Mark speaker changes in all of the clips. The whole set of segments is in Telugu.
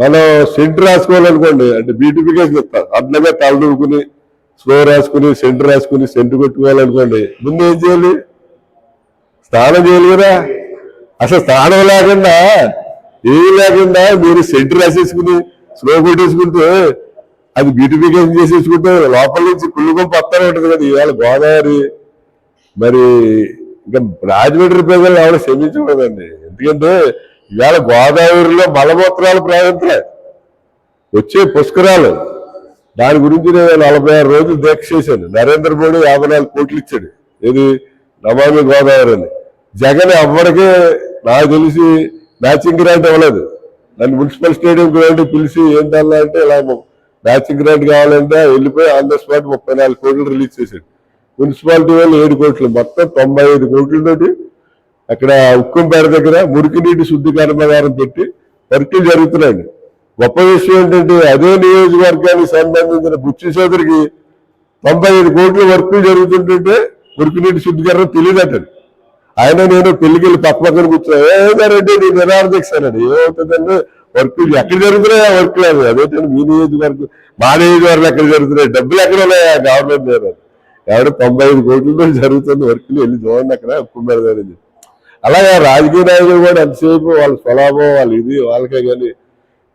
Speaker 1: మనం సెంటర్ రాసుకోవాలనుకోండి అంటే బ్యూటిఫికేషన్ ఇస్తాం అట్లనే తల స్లో రాసుకుని సెంటర్ రాసుకుని సెంటర్ కొట్టుకోవాలనుకోండి ముందు ఏం చేయాలి? స్నానం చేయాలి కదా. అసలు స్నానం లేకుండా ఏం లేకుండా మీరు సెంటర్ రాసేసుకుని స్లో కొట్టేసుకుంటే అది బ్యూటిఫికేషన్ చేసేసుకుంటే లోపల నుంచి కుళ్ళుకొని పత్తానే ఉంటుంది కదా ఇవాళ గోదావరి. మరి ఇంకా రాజమండ్రి ప్రజలు ఎవరు క్షమించకూడదండి. ఎందుకంటే ఇవాళ గోదావరిలో మలమూత్రాలు ప్రయాణించలే వచ్చే పుష్కరాలు. దాని గురించి నేను నలభై ఆరు రోజులు దీక్ష చేశాను. నరేంద్ర మోడీ యాభై నాలుగు కోట్లు ఇచ్చాడు. ఇది నమామి గోదావరి అని. జగన్ ఎవ్వడికే నాకు తెలిసి మ్యాచింగ్ గ్రాంట్ ఇవ్వలేదు. నన్ను మున్సిపల్ స్టేడియం వెళ్ళి పిలిచి ఏం అంటే ఇలా మ్యాచింగ్ గ్రాంట్ కావాలంటే వెళ్ళిపోయి ఆన్ ద స్పాట్ ముప్పై నాలుగు కోట్లు రిలీజ్ చేశాడు. మున్సిపాలిటీ వాళ్ళు ఏడు కోట్లు. మొత్తం తొంభై ఐదు కోట్లతోటి అక్కడ ఉక్కంపేట దగ్గర మురికి నీటి శుద్ధి కర్మాగారం పెట్టి వర్కులు జరుగుతున్నాయండి. గొప్ప విషయం ఏంటంటే అదే నియోజకవర్గానికి సంబంధించిన బుచ్చి సోదరికి తొంభై ఐదు కోట్ల వర్కులు జరుగుతుంటుంటే మురికి నీటి కర్మ తెలియదటండి. ఆయన నేను పెళ్ళికి వెళ్ళి పక్క పక్కన కూర్చున్నా ఏదంటే నేను నిరార్థిస్తానండి ఏమవుతుందంటే వర్కులు ఎక్కడ జరుగుతున్నాయి ఆ వర్కులు అది అదేంటంటే మీ నియోజకవర్గం మా నియోజకవర్గం ఎక్కడ జరుగుతున్నాయి? డబ్బులు ఎక్కడ ఉన్నాయా? గవర్నమెంట్ దగ్గర ఎవరు తొంభై ఐదు కోట్లతో జరుగుతుంది వర్కులు వెళ్ళి చూడండి అక్కడ ఉక్కుమెడదని అలాగే రాజకీయ నాయకులు కూడా ఎంతసేపు వాళ్ళ స్వలాభం వాళ్ళ ఇది వాళ్ళకే కానీ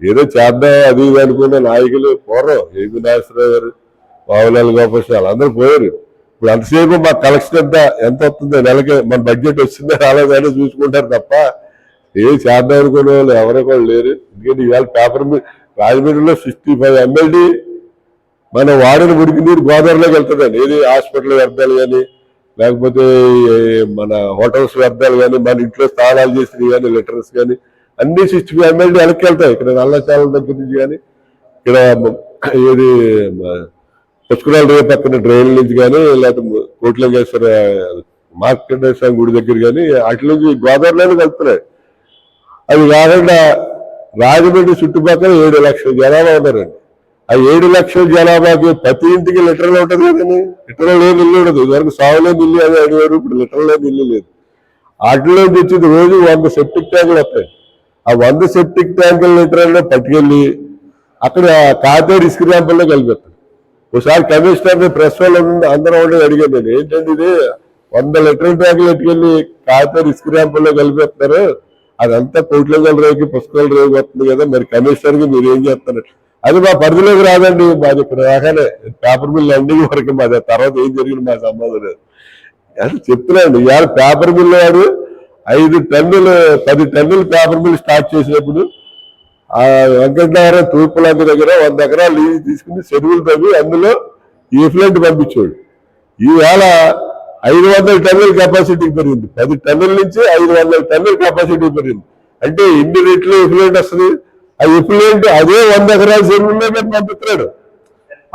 Speaker 1: ఏదో చేద్దాం అది ఇది అనుకున్న నాయకులు పూర్వం ఏపీ నాగేశ్వరరావు గారు బాబులాల్ గోపాల్ వాళ్ళందరూ పోయారు. ఇప్పుడు అంతసేపు మా కలెక్షన్ ఎంత ఎంత వస్తుందో నెలకి మన బడ్జెట్ వచ్చిందో రాలేదని చూసుకుంటారు తప్ప ఏం చేద్దాం అనుకునే వాళ్ళు ఎవరో కూడా లేరు. ఎందుకంటే ఇవాళ పేపర్ రాజమండ్రిలో సిక్స్టీ ఫైవ్ ఎమ్మెల్యే మనం వాడిన మురికి నీరు గోదావరిలోకి వెళ్తుందండి. ఏది హాస్పిటల్ వ్యర్థాలు కానీ లేకపోతే మన హోటల్స్ వ్యర్థాలు కానీ మన ఇంట్లో స్నానాలు చేసినవి కానీ లెటర్స్ కానీ అన్ని సిక్స్టీ ఫైవ్ ఎమ్మెల్యే వెనక్కి వెళ్తాయి ఇక్కడ నల్లచాల దగ్గర నుంచి కానీ ఇక్కడ ఏది పుష్కరాల రేపు పక్కన డ్రైన్ నుంచి కానీ లేకపోతే కోట్లంగేశ్వర మార్కండేశ్వర గుడి దగ్గర కానీ అట్ల గోదావరిలోనే కలుపుతున్నాయి అది కాకుండా రాజమండ్రి చుట్టుపక్కల ఏడు లక్షల జనాభా ఉన్నారండి. ఆ ఏడు లక్షల జనాభాకి ప్రతి ఇంటికి లిటర్లు ఉంటుంది కదండి. లిటరల్ లేని ఉండదు. ఇదివరకు సాగులో ఇల్లు అని అడిగారు ఇప్పుడు లిటర్లో లేని లేదు. వాటిలో తెచ్చి రోజు వంద సెప్టిక్ ట్యాంకులు వస్తాయి. ఆ వంద సెప్టిక్ ట్యాంకుల లిటర్లో పట్టుకెళ్ళి అక్కడ కాతే రిస్క్ ర్యాంపుల్లో కలిపేస్తారు. ఒకసారి కమిషనర్ ప్రెస్ వాళ్ళు అందరం అందరూ ఉండి అడిగాను నేను ఏంటంటే ఇది? వంద లీటర్ ట్యాంకులు ఎట్టుకెళ్ళి కాతే రిస్క్ ర్యాంపుల్లో కలిపేస్తారు అదంతా కోట్ల రేపు పుస్తకాలు రేవుకి వస్తుంది కదా. మరి కమిషనర్కి మీరు ఏం చేస్తారు అది మా పరిధిలోకి రాదండి. మాది ఇక్కడ దాకానే పేపర్ మిల్ ఎండింగ్ వరకు మాది తర్వాత ఏం జరిగింది మా సంబంధం లేదు. చెప్తున్నాను ఇవాళ పేపర్ మిల్ వాడు ఐదు టన్నులు పది టన్నులు పేపర్ మిల్ స్టార్ట్ చేసినప్పుడు ఆ వెంకటనారాయణ తూర్పులాంటి దగ్గర వంద ఎకరాలు లీజు తీసుకుని చెరువులు తవ్వి అందులో ఈఫ్లెంట్ పంపించాడు ఈవేళ ఐదు వందల టన్నుల కెపాసిటీ పెరిగింది. పది టన్నుల నుంచి ఐదు వందల టన్నుల కెపాసిటీ పెరిగింది. అంటే ఎన్ని రెట్లు ఇఫ్లెంట్ వస్తుంది? ఆ ఎఫ్లెంట్ అదే వంద ఎకరాల చెరువుల్లో మేము పంపిస్తున్నాడు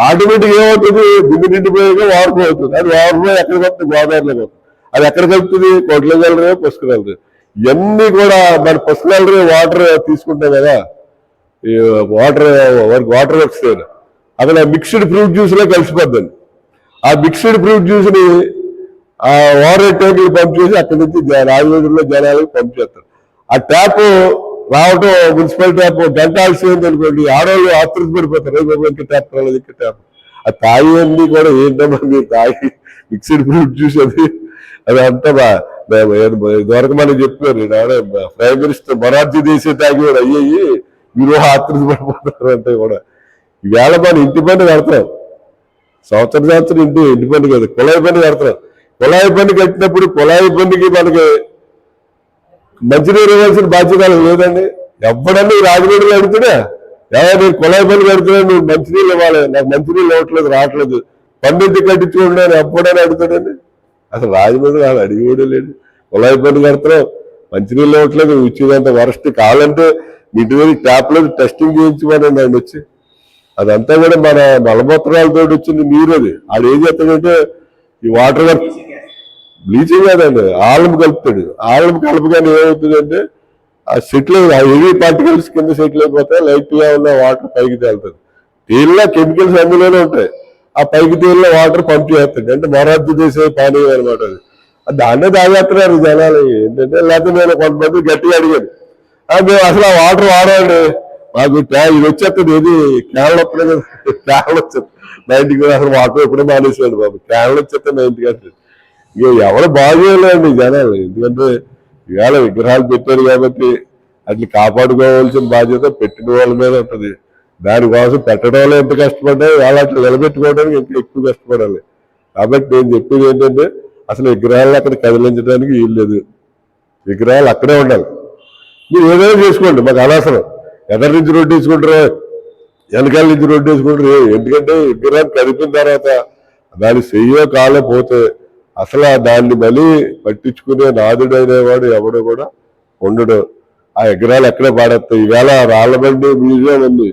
Speaker 1: ఆటోమేటిక్ ఏమవుతుంది? దిగ్గు నిండిపోయాక అవుతుంది అది వార్పు ఎక్కడ కలుపుతుంది గోదావరిలో అది ఎక్కడ కలుపుతుంది? కొట్లగలరే పుష్కరాలరే ఇవన్నీ కూడా మన పుష్కరాలరే వాటర్ తీసుకుంటాం కదా. ఈ వాటర్ వాటర్ వర్క్స్ అక్కడ మిక్స్డ్ ఫ్రూట్ జ్యూస్లో కలిసిపోద్దండి. ఆ మిక్స్డ్ ఫ్రూట్ జ్యూస్ని ఆ వాటర్ ట్యాంకులు పంప్ చేసి అక్కడి నుంచి జ- రాజమండ్రిలో జనాలకు పంప్ చేస్తారు. ఆ ట్యాప్ రావటం మున్సిపల్ ట్యాప్ గంట ఉంది అనుకోండి ఆడవాళ్ళు ఆతృతపడిపోతారు పడిపోతారు. ఇంకా ట్యాప్ రాలేదు ఇంకా ట్యాప్. ఆ తాగి కూడా ఏంటమ్మా మీ తాయి మిక్స్డ్ ఫ్రూట్ జ్యూస్ అది? అది అంతా బా. చెప్పారు ఈనాడు ప్రైమ్ మినిస్టర్ మొరార్జీ దేశీ తాగి కూడా అయ్యి మీరు ఆతృత పడిపోతారు అంటే కూడా. ఈవేళ మన ఇంటి పని కడతాం. సంవత్సరం సంవత్సరం ఇంటి ఇంటి పని కదా కుళాయి పని కడతాం. కుళాయి పని కట్టినప్పుడు కుళాయి పనికి మనకి మంచినీరు ఇవ్వాల్సిన బాధ్యత లేదండి. ఎవడన్నా ఈ రాజమండ్రిలో అడుగుతున్నా ఎవరు నేను కుళాయి పని కడుతున్నా నువ్వు మంచినీళ్ళు ఇవ్వాలి నాకు మంచినీళ్ళు ఇవ్వట్లేదు రావట్లేదు. పన్నెండు కట్టించుకోండి అని ఎప్పుడైనా అడుగుతాడండి? అసలు రాజమండ్రి వాళ్ళు కూడా లేడు. కుళాయి పని కడుతున్నావు మంచినీళ్ళు ఇవ్వట్లేదు ఇచ్చేదంత వరస్ట్ కావాలంటే మీ ఇంటి దగ్గర టెస్టింగ్ చేయించమని ఆయన వచ్చి. అదంతా కూడా మన మలమూత్రాలతో వచ్చిన నీరు అది. ఆడు ఏం చేస్తాడంటే ఈ వాటర్ వర్క్ బ్లీచింగ్ కాదండి ఆలం కలుపుతాడు. ఆలం కలపగానే ఏమవుతుందంటే ఆ సెటిల్ ఆ హెవీ పార్టికల్స్ కింద సెటిల్ అయిపోతే లైట్గా ఉన్న వాటర్ పైకి తేలుతుంది. తేలిన కెమికల్స్ అందులోనే ఉంటాయి. ఆ పైకి తేలిన వాటర్ పంప్ చేస్తాడు అంటే మొరార్జీ చేసే పానీయం అనమాట అది. దాన్నే తాగేస్తున్నారు జనాలు. ఏంటంటే లేకపోతే నేను కొంతమంది గట్టిగా అడిగాను. మేము అసలు ఆ వాటర్ వాడండి మాకు ఇది వచ్చేస్తుంది ఏది? క్యాన్లు వస్తున్నాయి కదా క్యాన్లు వచ్చేది నైన్టీ అసలు వాటర్ ఎప్పుడో మానేసాడు బాబు. క్యాన్లు వచ్చేస్తే నైన్టీ కాదు ఇక ఎవరు బాగోలేండి జనాలు. ఎందుకంటే ఇవాళ విగ్రహాలు పెట్టారు కాబట్టి అట్లా కాపాడుకోవాల్సిన బాధ్యత పెట్టిన వాళ్ళ మీద ఉంటుంది. దానికోసం పెట్టడం వల్ల ఎంత కష్టపడ్డా వాళ్ళ అట్లా నిలబెట్టుకోవడానికి ఇంకా ఎక్కువ కష్టపడాలి. కాబట్టి నేను చెప్పేది ఏంటంటే అసలు విగ్రహాలను అక్కడ కదిలించడానికి వీలు లేదు. విగ్రహాలు అక్కడే ఉండాలి. మీరు ఏదైనా చేసుకోండి మాకు అనవసరం. ఎదరి నుంచి రోడ్డు వేసుకుంటారు? వెనకాల నుంచి రోడ్డు వేసుకుంటారు? ఎందుకంటే విగ్రహాన్ని కదిపిన తర్వాత దాని చెయ్యో కాలో పోతే అసలు దాన్ని మళ్ళీ పట్టించుకునే నాదుడు అనేవాడు ఎవడు కూడా ఉండడు. ఆ విగ్రహాలు ఎక్కడ పాడేస్తాయి? ఈవేళ రాళ్ళబండి మ్యూజియం ఉంది.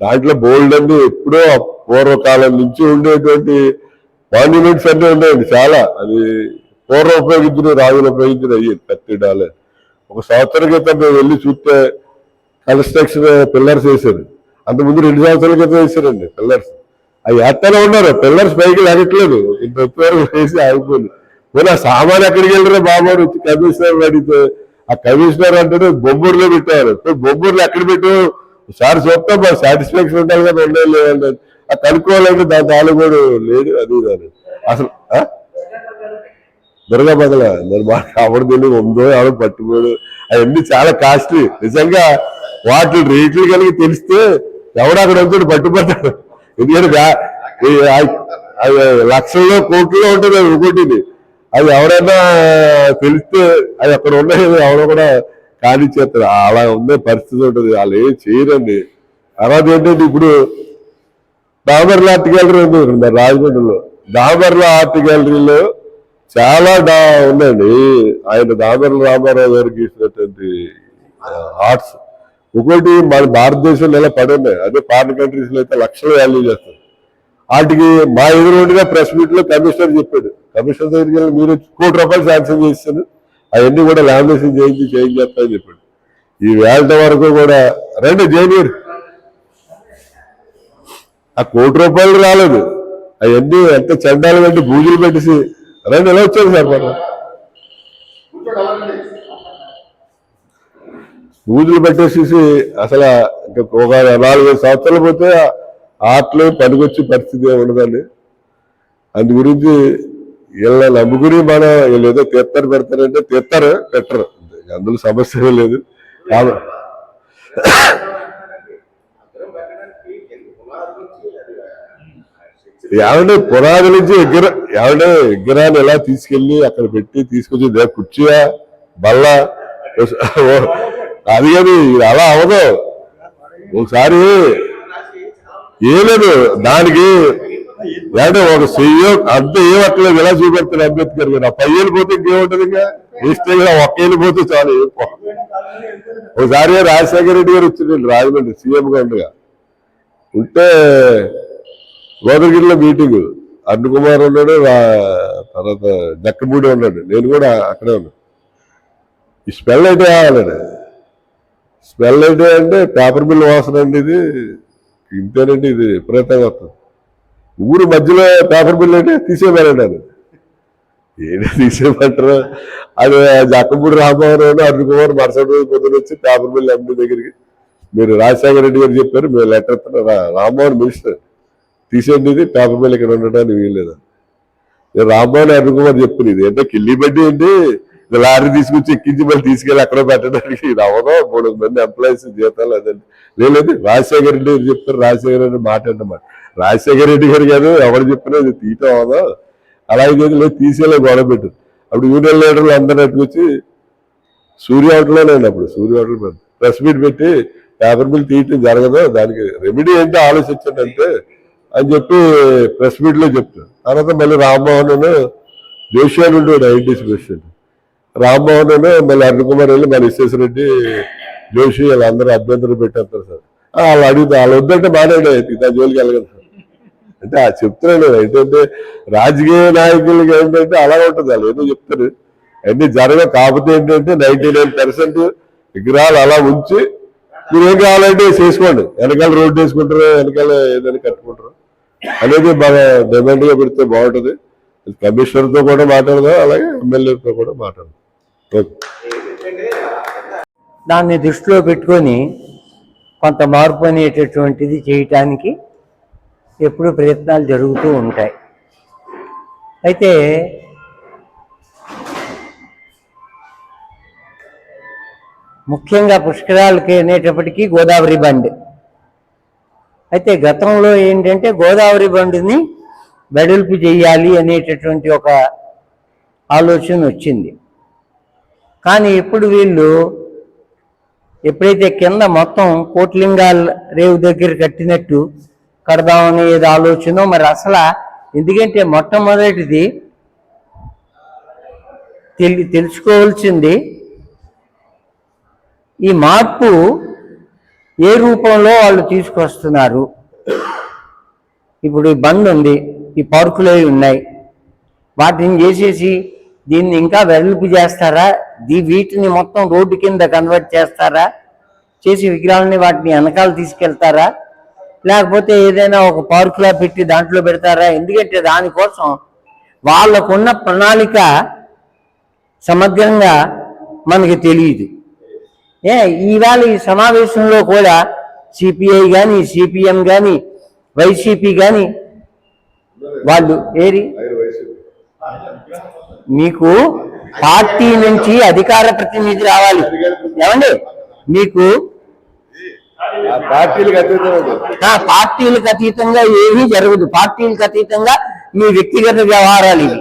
Speaker 1: దాంట్లో బోల్డ్ అండి ఎప్పుడో పూర్వకాలం నుంచి ఉండేటువంటి మాన్యుమెంట్స్ అన్నీ ఉన్నాయండి చాలా. అది పూర్వం ఉపయోగించిన రాజులు ఉపయోగించిన అయ్యి కట్టిడాలే ఒక సంవత్సరం క్రితం మేము వెళ్ళి చూస్తే కన్స్ట్రక్షన్ పిల్లర్స్ వేశారు. అంతకుముందు రెండు సంవత్సరాల క్రితం వేశారండి పిల్లర్స్. అవి ఎత్తనే ఉన్నారు. పిల్లర్స్ పైకి లాగట్లేదు. ఇంతవరకు వేసి ఆగిపోయింది. పోనీ ఆ సామాన్ ఎక్కడికి వెళ్ళరా బాబు వచ్చి కమిషనర్ అడిగితే ఆ కమిషనర్ అంటే బొబ్బూరులో పెట్టారు. బొబ్బూరులో ఎక్కడ పెట్టు సార్ చూస్తాం మాకు సాటిస్ఫాక్షన్ ఉండాలి కదా ఉండేది లేదంటే ఆ కనుక్కోవాలంటే దాని తాలూ లేదు అది అసలు ఆ? దుర్గా బదల మరి మాకు ఎవరు తెలియదు ఉందో ఎవరు పట్టుకోడు అవన్నీ చాలా కాస్ట్లీ. నిజంగా వాటి రేట్లు కలిగి తెలిస్తే ఎవడు అక్కడ వచ్చి పట్టుబడ్డాడు ఎందుకంటే అది లక్షల్లో కోట్లలో ఉంటుంది అది ఒకటిది అది ఎవరైనా తెలిస్తే అది అక్కడ ఉన్నాయి ఎవరో కూడా ఖాళీ చేస్తారు. అలా ఉండే పరిస్థితి ఉంటుంది. వాళ్ళు ఏం చేయరండి. తర్వాత ఏంటంటే ఇప్పుడు డాబర్ల ఆర్ట్ గ్యాలరీ ఉంది రాజమండ్రిలో. డాబర్ల ఆర్ట్ గ్యాలరీలో చాలా డా ఉన్నాయండి ఆయన దామర్ల రామారావు గారికి ఇచ్చినటువంటి ఆర్ట్స్. ఒకటి మన భారతదేశంలో ఎలా పడి ఉన్నాయి? అదే ఫారిన్ కంట్రీస్లో అయితే లక్షలు వాల్యూ చేస్తారు వాటికి మా ఎదురుగా ప్రెస్ మీట్లో కమిషనర్ చెప్పాడు. కమిషనర్ దగ్గరికి వెళ్ళి మీరు కోటి రూపాయలు శాంక్షన్ చేస్తారు అవన్నీ కూడా లామినేషన్ చేయించి చేంజ్ చేస్తామని చెప్పాడు. ఈ వేళ వరకు కూడా రండి జైనీర్ ఆ కోటి రూపాయలు రాలేదు. అవన్నీ ఎంత చండాలు పెట్టి పూజలు పెట్టేసి రండి ఎలా వచ్చారు సార్ మనం? పూజలు పెట్టేసేసి అసలు ఇంకా ఒక నాలుగైదు సంవత్సరాలు పోతే ఆటలు పనికొచ్చే పరిస్థితి ఏమి ఉండదండి. అందు గురించి వీళ్ళ నమ్ముకుని మనం వీళ్ళు ఏదో తీస్తారు పెడతారంటే తీస్తారు పెట్టరు. అందులో సమస్య లేదు. ఏమంటే పునాది నుంచి ఎగ్గర ఏమంటే ఎగ్గరాన్ని ఎలా తీసుకెళ్ళి అక్కడ పెట్టి తీసుకొచ్చి కుర్చీయా బల్ల అది కాదు ఇది అలా అవదు ఒకసారి ఏం లేదు దానికి అంటే ఒక సీఎం అంత ఏమట్లేదు ఎలా చూపెడతాడు అంబేద్కర్ గారు? ఆ పై పోతే ఇంకేముంటది ఇంకా? వేస్తే ఒక్క వెళ్ళిపోతే చాలు ఒకసారి రాజశేఖర రెడ్డి గారు వచ్చిండు రాజమండ్రి సీఎం గా ఉండగా. ఉంటే గోదగిరిలో మీటింగ్. అరుణ్ కుమార్ ఉన్నాడు తర్వాత జక్కమూడి ఉన్నాడు. నేను కూడా అక్కడే ఉన్నాను. ఈ స్పెల్ అయితే కావాలండి స్మెల్ అయితే అంటే పేపర్ మిల్ వాసన అండి ఇది. ఇంతేనండి ఇది విపరీతంగా వస్తుంది. ఊరు మధ్యలో పేపర్ మిల్ అంటే తీసేయమనండి అది. ఏంటి తీసేయమంటారు? అది జక్కమూడి రామమోహన్ అరుణ్ కుమార్ మరుసటి రోజు పొద్దున వచ్చి పేపర్ మిల్ ఎంపీ దగ్గరికి మీరు రాజశేఖర రెడ్డి గారు చెప్పారు మేము లెటర్ ఇస్తున్నాం. రామ్మోహన్ మినిస్టర్ తీసేయండి ఇది పేపర్ మిల్ ఇక్కడ ఉండడానికి వీల్లేదు. నేను రామ్మోహన్ అరుణ్ కుమార్ చెప్పింది ఇది అంటే కిల్లి బడ్డీ ఏంటి? లారీ తీసుకొచ్చి ఎక్కించి మళ్ళీ తీసుకెళ్ళి అక్కడ పెట్టడానికి ఇది అవ్వదు. మూడు మంది ఎంప్లాయీస్ జీతాలు అదండి. లేదు రాజశేఖర రెడ్డి గారు చెప్తారు రాజశేఖర రెడ్డి మాట అంటమాట రాజశేఖర రెడ్డి గారు కాదు ఎవరు చెప్పినా ఇది తీయటం అవ్వదు. అలాగే లేదు తీసేలా గొడవ పెట్టు అప్పుడు యూనియన్ లీడర్లు అందరూ వచ్చి సూర్య హోటల్లోనండి అప్పుడు సూర్య హోటల్ పెద్ద ప్రెస్ మీట్ పెట్టి పేపర్ బిల్ తీయటం జరగదు దానికి రెమెడీ ఏంటో ఆలోచించండి అంటే అని చెప్పి ప్రెస్ మీట్లో చెప్తాను తర్వాత మళ్ళీ రామ్మోహన్ జోషి అని ఉండేవాడు ఐఎన్టీసీ ప్రెసిడెంట్. రామ్మోహన్ మళ్ళీ అరుణ్ కుమార్ వెళ్ళి మన విశ్వేశ్వరరెడ్డి జోషి వాళ్ళందరూ అభ్యంతరం పెట్టేస్తారు సార్. ఆ, వాళ్ళు అడిగితే వాళ్ళు వద్దంటే బాగానే దాని జోలికి వెళ్ళగలరు సార్. అంటే ఆ చెప్తున్నాను ఏంటంటే రాజకీయ నాయకులకి ఏంటంటే అలా ఉంటుంది వాళ్ళు ఏదో చెప్తారు. అన్ని జరగ కాకపోతే ఏంటంటే నైన్టీ నైన్ పర్సెంట్ విగ్రహాలు అలా ఉంచి మీరేం కావాలంటే చేసుకోండి. వెనకాల రోడ్డు వేసుకుంటారు వెనకాల ఏదైనా కట్టుకుంటారు. అనేది బాగా డిమాండ్గా పెడితే బాగుంటుంది. కమిషనర్తో కూడా మాట్లాడదాం అలాగే ఎమ్మెల్యేతో కూడా మాట్లాడదాం.
Speaker 2: దాన్ని దృష్టిలో పెట్టుకొని కొంత మార్పు అనేటటువంటిది చేయటానికి ఎప్పుడు ప్రయత్నాలు జరుగుతూ ఉంటాయి. అయితే ముఖ్యంగా పుష్కరాలకి అనేటప్పటికీ గోదావరి బండి. అయితే గతంలో ఏంటంటే గోదావరి బండిని వెడల్పు చేయాలి అనేటటువంటి ఒక ఆలోచన వచ్చింది. కానీ ఇప్పుడు వీళ్ళు ఎప్పుడైతే కింద మొత్తం కోట్లింగాల రేవు దగ్గర కట్టినట్టు కడదామని ఏదో ఆలోచన మరి అసలు ఎందుకంటే మొట్టమొదటిది తెలి తెలుసుకోవాల్సింది ఈ మార్పు ఏ రూపంలో వాళ్ళు తీసుకొస్తున్నారు. ఇప్పుడు ఈ బండ్ ఉంది ఈ పార్కులు అవి ఉన్నాయి. వాటిని చేసేసి దీన్ని ఇంకా వెడల్పు చేస్తారా? వీటిని మొత్తం రోడ్డు కింద కన్వర్ట్ చేస్తారా? చేసి విగ్రహాలని వాటిని వెనకాల తీసుకెళ్తారా? లేకపోతే ఏదైనా ఒక పార్కులా పెట్టి దాంట్లో పెడతారా? ఎందుకంటే దానికోసం వాళ్ళకున్న ప్రణాళిక సమగ్రంగా మనకి తెలియదు. ఏ ఈవేళ ఈ సమావేశంలో కూడా సిపిఐ కానీ సిపిఎం కానీ వైసీపీ కానీ వాళ్ళు ఏరి? మీకు పార్టీ నుంచి అధికార ప్రతినిధి రావాలి. ఏమండి? మీకు
Speaker 1: పార్టీలకు
Speaker 2: అతీతంగా ఏమీ జరగదు. పార్టీలకు అతీతంగా మీ వ్యక్తిగత వ్యవహారాలు ఇవి.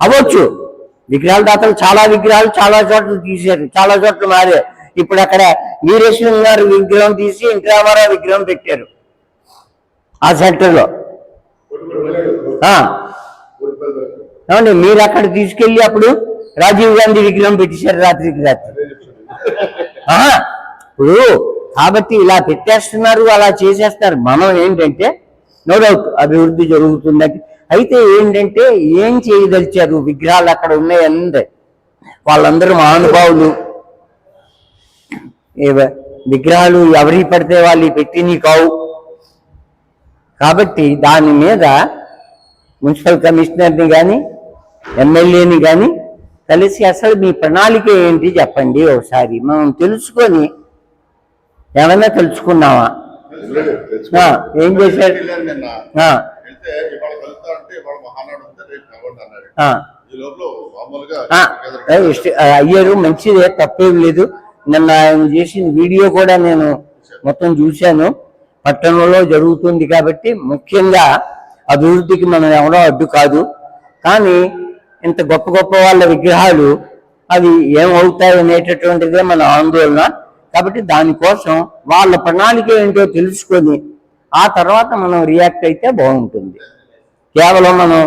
Speaker 2: అవ్వచ్చు. విగ్రహాల దాతలు చాలా విగ్రహాలు చాలా చోట్ల తీశారు. చాలా చోట్ల మారే. ఇప్పుడు అక్కడ వీరేశ్వరం గారు విగ్రహం తీసి ఎన్టీ రామారావు విగ్రహం పెట్టారు. ఆ సెంటర్లో ఆ, ఏమండి మీరు అక్కడ తీసుకెళ్ళి అప్పుడు రాజీవ్ గాంధీ విగ్రహం పెట్టేశారు రాత్రికి రాత్రి. ఇప్పుడు కాబట్టి ఇలా పెట్టేస్తున్నారు అలా చేసేస్తారు మనం ఏంటంటే నో డౌట్ అభివృద్ధి జరుగుతుందంటే అయితే ఏంటంటే ఏం చేయదలిచారు? విగ్రహాలు అక్కడ ఉన్నాయి వాళ్ళందరూ మహానుభావులు. విగ్రహాలు ఎవరి పడితే వాళ్ళు పెట్టినవి కావు. కాబట్టి దాని మీద మున్సిపల్ కమిషనర్ని కానీ ఎమ్మెల్యేని కానీ కలిసి అసలు మీ ప్రణాళిక ఏంటి చెప్పండి ఒకసారి. మనం తెలుసుకొని ఏమైనా తెలుసుకున్నావా? ఏం చేశారు? ఆ, అయ్యారు మంచిదే తప్పేం లేదు. నిన్న ఆయన చేసిన వీడియో కూడా నేను మొత్తం చూశాను. పట్టణంలో జరుగుతుంది కాబట్టి ముఖ్యంగా అభివృద్ధికి మనం ఎవరో అడ్డు కాదు. కానీ ఇంత గొప్ప గొప్ప వాళ్ళ విగ్రహాలు అవి ఏమవుతాయి అనేటటువంటిదే మన ఆందోళన. కాబట్టి దానికోసం వాళ్ళ ప్రణాళిక ఏంటో తెలుసుకొని ఆ తర్వాత మనం రియాక్ట్ అయితే బాగుంటుంది. కేవలం మనం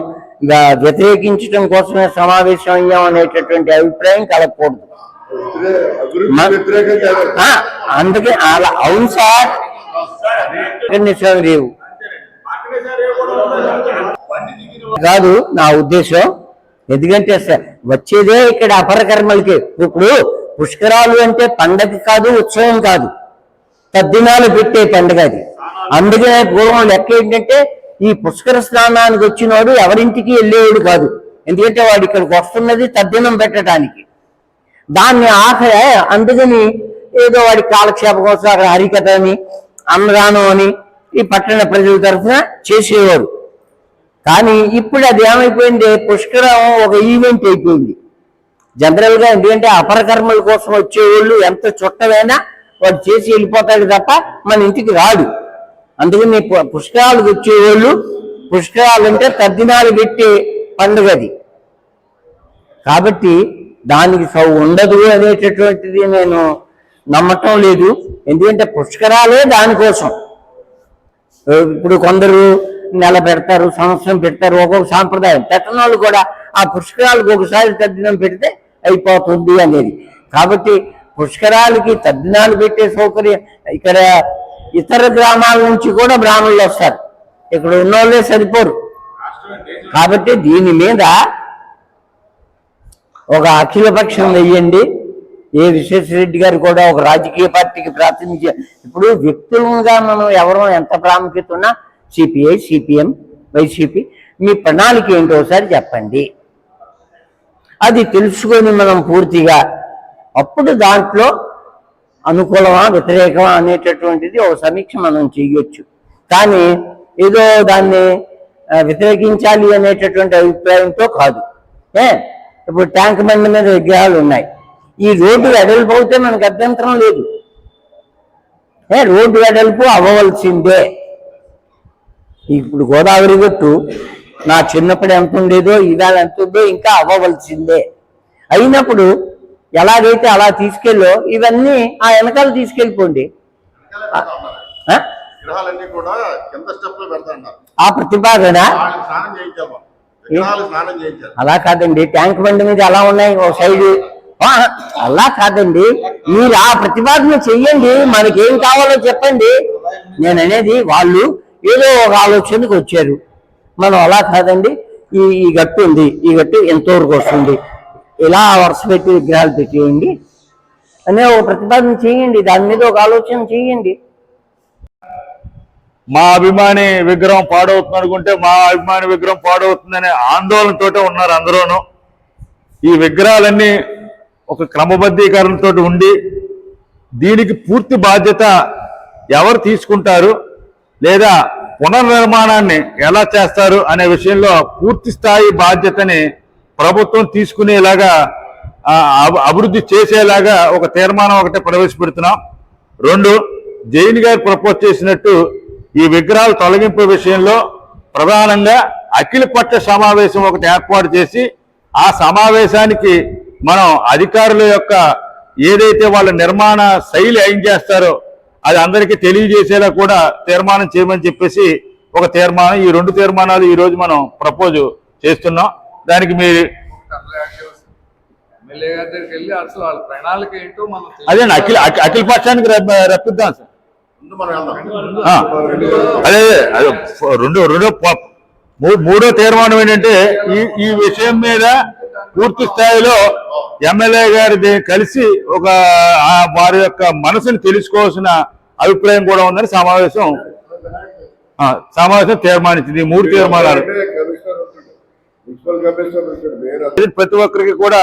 Speaker 2: ఇక వ్యతిరేకించడం కోసమే సమావేశం అయ్యాం అనేటటువంటి అభిప్రాయం కలగకూడదు. అందుకే అలా అవును సార్. లేవు. కాదు నా ఉద్దేశం ఎందుకంటే వచ్చేదే ఇక్కడ అపరకర్మలకి. ఇప్పుడు పుష్కరాలు అంటే పండగ కాదు ఉత్సవం కాదు. తద్దినాలు పెట్టే పండుగ అది. అందుకనే పూర్వం లెక్క ఏంటంటే ఈ పుష్కర స్నానానికి వచ్చినవాడు ఎవరింటికి వెళ్ళేవాడు కాదు. ఎందుకంటే వాడు ఇక్కడికి వస్తున్నది తద్దినం పెట్టడానికి. దాన్ని ఆఖరి అందుకని ఏదో వాడి కాలక్షేపం కోసం అక్కడ హరికథ అని అన్నదానం అని ఈ పట్టణ ప్రజల తరఫున చేసేవారు కానీ ఇప్పుడు అది ఏమైపోయింది? పుష్కరం ఒక ఈవెంట్ అయిపోయింది. జనరల్గా ఎందుకంటే అపరకర్మల కోసం వచ్చేవాళ్ళు ఎంత చుట్టమైనా వాడు చేసి వెళ్ళిపోతాడు తప్ప మన ఇంటికి రాడు. అందుకని పు- పుష్కరాలకు వచ్చేవాళ్ళు పుష్కరాలు అంటే తద్దినాలు పెట్టే పండుగ అది. కాబట్టి దానికి సౌ ఉండదు అనేటటువంటిది నేను నమ్మటం లేదు. ఎందుకంటే పుష్కరాలే దానికోసం. ఇప్పుడు కొందరు నెల పెడతారు సంవత్సరం పెడతారు ఒక్కొక్క సాంప్రదాయం. పెట్టిన వాళ్ళు కూడా ఆ పుష్కరాలకు ఒకసారి తద్దినం పెడితే అయిపోతుంది అనేది. కాబట్టి పుష్కరాలకి తద్దినాలు పెట్టే సౌకర్యం ఇక్కడ ఇతర గ్రామాల నుంచి కూడా బ్రాహ్మణులు వస్తారు. ఇక్కడ ఉన్న వాళ్ళే సరిపోరు. కాబట్టి దీని మీద ఒక అఖిలపక్షం వెయ్యండి. ఏ విశ్వేశ్వరరెడ్డి గారు కూడా ఒక రాజకీయ పార్టీకి ప్రాతినిధ్యం. ఇప్పుడు వ్యక్తులుగా మనం ఎవరో ఎంత ప్రాముఖ్యత ఉన్నా సిపిఐ సిపిఎం వైసీపీ మీ ప్రణాళిక ఏంటో ఒకసారి చెప్పండి. అది తెలుసుకొని మనం పూర్తిగా అప్పుడు దాంట్లో అనుకూలమా వ్యతిరేకమా అనేటటువంటిది ఒక సమీక్ష మనం చేయొచ్చు. కానీ ఏదో దాన్ని వ్యతిరేకించాలి అనేటటువంటి అభిప్రాయంతో కాదు. ఏ? ఇప్పుడు ట్యాంక్ బండ్ మీద విగ్రహాలు ఉన్నాయి. ఈ రోడ్డు వెడల్పు అవుతే మనకు అభ్యంతరం లేదు. ఏ? రోడ్డు వెడల్పు అవ్వవలసిందే. ఇప్పుడు గోదావరి గట్టు నా చిన్నప్పుడు ఎంత ఉండేదో ఇవాళ ఎంత ఉందో ఇంకా అవ్వవలసిందే. అయినప్పుడు ఎలాగైతే అలా తీసుకెళ్ళో ఇవన్నీ ఆ వెనకాల తీసుకెళ్ళిపోండి. ఆ? ప్రతిపాదన అలా కాదండి ట్యాంక్ బండి మీద ఎలా ఉన్నాయి ఓ సైడ్? అలా కాదండి మీరు ఆ ప్రతిపాదన చెయ్యండి మనకేం కావాలో చెప్పండి. నేను అనేది వాళ్ళు ఏదో ఒక ఆలోచనకు వచ్చారు. మనం అలా కాదండి. ఈ ఈ గట్టు ఉంది. ఈ గట్టు ఎంతవరకు వస్తుంది. ఇలా వరుస పెట్టి విగ్రహాలు పెట్టేయండి. అనే ఒక ప్రతిపాదన చేయండి. దాని మీద ఒక ఆలోచన చేయండి.
Speaker 3: మా అభిమాని విగ్రహం పాడవుతుంది అనుకుంటే మా అభిమాని విగ్రహం పాడవుతుందనే ఆందోళనతోటే ఉన్నారు అందరూను. ఈ విగ్రహాలన్నీ ఒక క్రమబద్ధీకరణతో ఉండి దీనికి పూర్తి బాధ్యత ఎవరు తీసుకుంటారు? లేదా పునర్నిర్మాణాన్ని ఎలా చేస్తారు అనే విషయంలో పూర్తి స్థాయి బాధ్యతని ప్రభుత్వం తీసుకునేలాగా అభి- అభివృద్ధి చేసేలాగా ఒక తీర్మానం ఒకటి ప్రవేశపెడుతున్నాం. రెండు జైన్ గారు ప్రపోజ్ చేసినట్టు ఈ విగ్రహాల తొలగింపు విషయంలో ప్రధానంగా అఖిల పక్ష సమావేశం ఒకటి ఏర్పాటు చేసి ఆ సమావేశానికి మనం అధికారుల యొక్క ఏదైతే వాళ్ళ నిర్మాణ శైలి ఏం చేస్తారో అది అందరికీ తెలియజేసేలా కూడా తీర్మానం చేయమని చెప్పేసి ఒక తీర్మానం ఈ రెండు తీర్మానాలు ఈ రోజు మనం ప్రపోజ్ చేస్తున్నాం. దానికి మీరు
Speaker 4: గారి
Speaker 3: అదే అఖిల అఖి- అఖిల పక్షానికి రప్ప- రప్పిద్దాం సార్.
Speaker 5: ముందు మనం వెళ్దాం.
Speaker 3: ఆ, అదే అదే రెండో రెండో మూడో తీర్మానం ఏంటంటే ఈ ఈ విషయం మీద పూర్తి స్థాయిలో ఎమ్మెల్యే గారిది కలిసి ఒక ఆ వారి యొక్క మనసుని తెలుసుకోవాల్సిన అభిప్రాయం కూడా ఉందని సమావేశం ఆ, సమావేశం తీర్మానించింది. ఈ మూడు తీర్మానాలు. ప్రతి ఒక్కరికి కూడా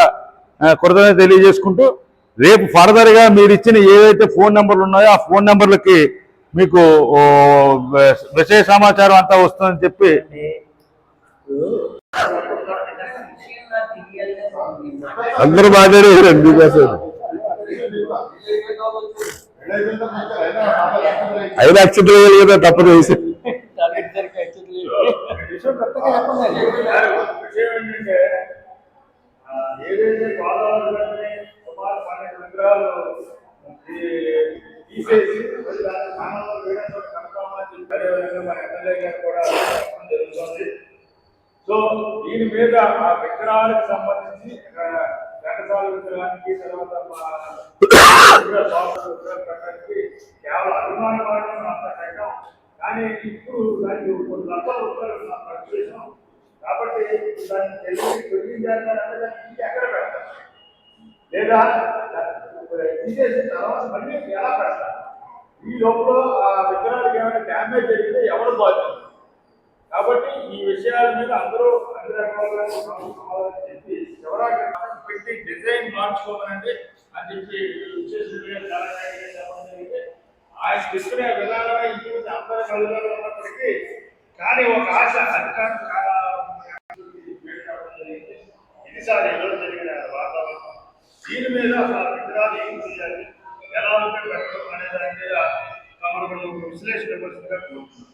Speaker 3: కృతజ్ఞత తెలియజేసుకుంటూ రేపు ఫర్దర్గా మీరు ఇచ్చిన ఏవైతే ఫోన్ నెంబర్లు ఉన్నాయో ఆ ఫోన్ నెంబర్లకి మీకు విషయ సమాచారం అంతా వస్తుందని చెప్పి
Speaker 1: అందరూ అందుకోసం. ఐదు అక్షతలు కదా తప్పదు వేసి
Speaker 6: ఏదైతే గోదావరి సుమారు పన్నెండు విగ్రహాలు తీసేసి స్థానంలో వేయడంతో కనకామని మన ఎమ్మెల్యే గారు కూడా జరుగుతుంది సో దీని మీద ఆ విగ్రహాలకు సంబంధించి తర్వాత పెట్టడానికి కేవలం అభిమాన అంత కానీ ఇప్పుడు దానికి కొన్ని లక్షల రూపాయలు మనం ఖర్చు చేసాం కాబట్టి దాన్ని తెలిసి తొలగించాలంటే దాన్ని ఎక్కడ పెడతాం? లేదా తీసేసిన తర్వాత మళ్ళీ ఎలా పెడతాం? ఈ లోపల ఆ విగ్రహాలకు ఏమైనా డ్యామేజ్ జరిగితే ఎవరు బాధ్యత కాబట్టి ఈ విషయాల మీద అందరూ అన్ని రకాలుగా చెప్పి ఎవరాకి పెట్టి డిజైన్ మార్చుకోమనండి అని చెప్పి విశేషంగా చాలా జాగ్రత్తగా చెప్పడం జరిగింది. ఆయన తీసుకునే విధానమే ఇంటి అందరి కళ్ళలో ఉన్నప్పటికీ కానీ ఒక ఆశ అధికారం ఇది సార్ ఎవరు జరిగిన వాతావరణం దీని మీద విగ్రహాలు ఏం చేయాలి ఎలా ఉంటే పెట్టడం అనే దాని మీద తమరు విశ్లేషణ ఇవ్వాల్సిందిగా కోరుతున్నాం